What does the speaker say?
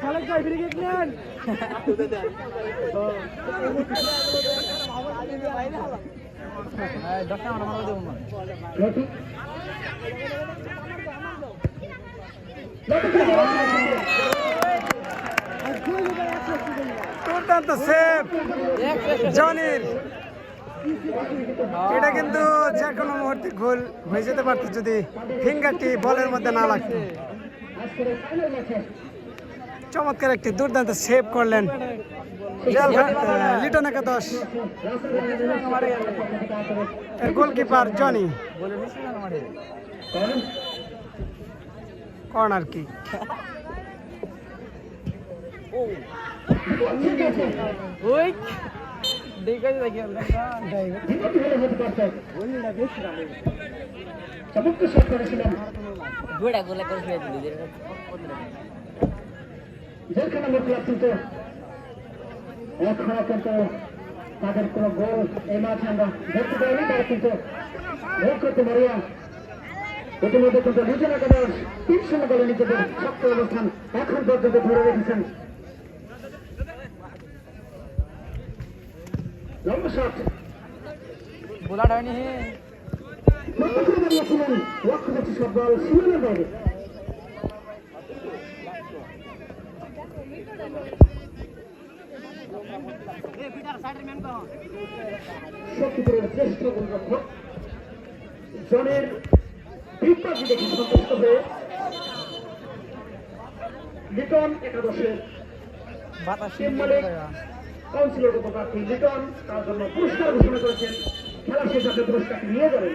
খালেক ভাই ব্রিগেড নেন দশটা আমার মারা দেবো দুর্দান্ত সেফ। জনির, এটা কিন্তু যে কোনো মুহূর্তে গোল হয়ে যেতে পারতো যদি ফিঙ্গারটি বলের মধ্যে না লাগতো। চমৎকার একটি দুর্দান্ত সেভ করলেন লিটন একাদশ। Goalkeeper Johnny. কর্নার কি? যেখানে মুখলাম কিন্তু এখনও কিন্তু তাদের কোনো গোল এই মাঠে আমরা দেখতে পাইনি তারা কিন্তু গোল করতে পারিয়া ইতিমধ্যে কিন্তু লিজন একাদশ তিন শূন্য গোলে নিজেদের শক্ত অবস্থান এখন পর্যন্ত ধরে রেখেছেন। বোলাটা হয়নি দাঁড়িয়েছিলেন লক্ষ্য করছে সব বল সীমানার বাইরে সত্যিকারের শ্রেষ্ঠ গোলরক্ষক জনের বিপ্লবী দেখে সন্তুষ্ট হয়ে লিটন একাদশের বাতাস মালিক কাউন্সিলর উপপ্রার্থী লিটন তার জন্য পুরস্কার ঘোষণা করেছেন। খেলা শেষ আপনি পুরস্কারটি নিয়ে যাবেন।